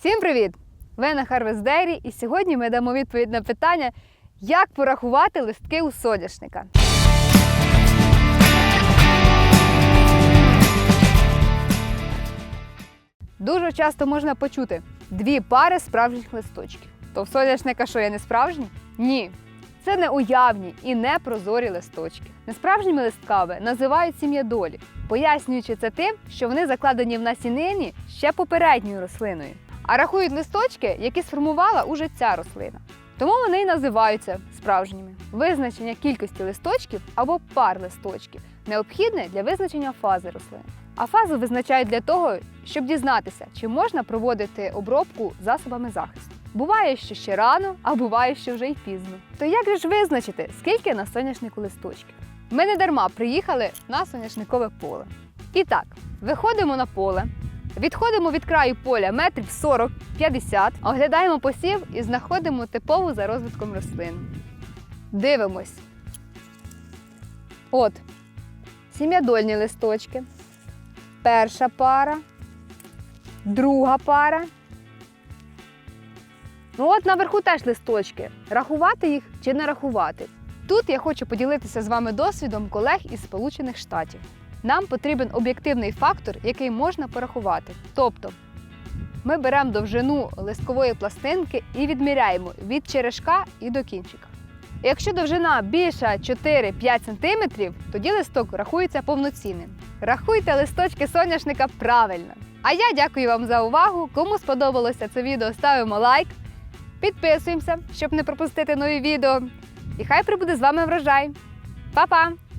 Всім привіт! Ви на Harvest Dairy і сьогодні ми дамо відповідь на питання, як порахувати листки у соняшника. Дуже часто можна почути дві пари справжніх листочків. То в соняшника що є не справжні? Ні. Це не уявні і не прозорі листочки. Несправжніми листками називають сім'ядолі, пояснюючи це тим, що вони закладені в насінині ще попередньою рослиною. А рахують листочки, які сформувала уже ця рослина. Тому вони й називаються справжніми. Визначення кількості листочків або пар листочків необхідне для визначення фази рослини. А фазу визначають для того, щоб дізнатися, чи можна проводити обробку засобами захисту. Буває, що ще рано, а буває, що вже й пізно. То як же ж визначити, скільки на соняшнику листочків? Ми не дарма приїхали на соняшникове поле. І так, виходимо на поле, відходимо від краю поля метрів 40-50, оглядаємо посів і знаходимо типову за розвитком рослину. Дивимось. От, сім'ядольні листочки. Перша пара, друга пара. Ну от наверху теж листочки. Рахувати їх чи не рахувати? Тут я хочу поділитися з вами досвідом колег із Сполучених Штатів. Нам потрібен об'єктивний фактор, який можна порахувати. Тобто ми беремо довжину листкової пластинки і відміряємо від черешка і до кінчика. Якщо довжина більша 4-5 см, тоді листок рахується повноцінним. Рахуйте листочки соняшника правильно. А я дякую вам за увагу. Кому сподобалося це відео, ставимо лайк, підписуємося, щоб не пропустити нові відео. І хай прибуде з вами врожай. Па-па!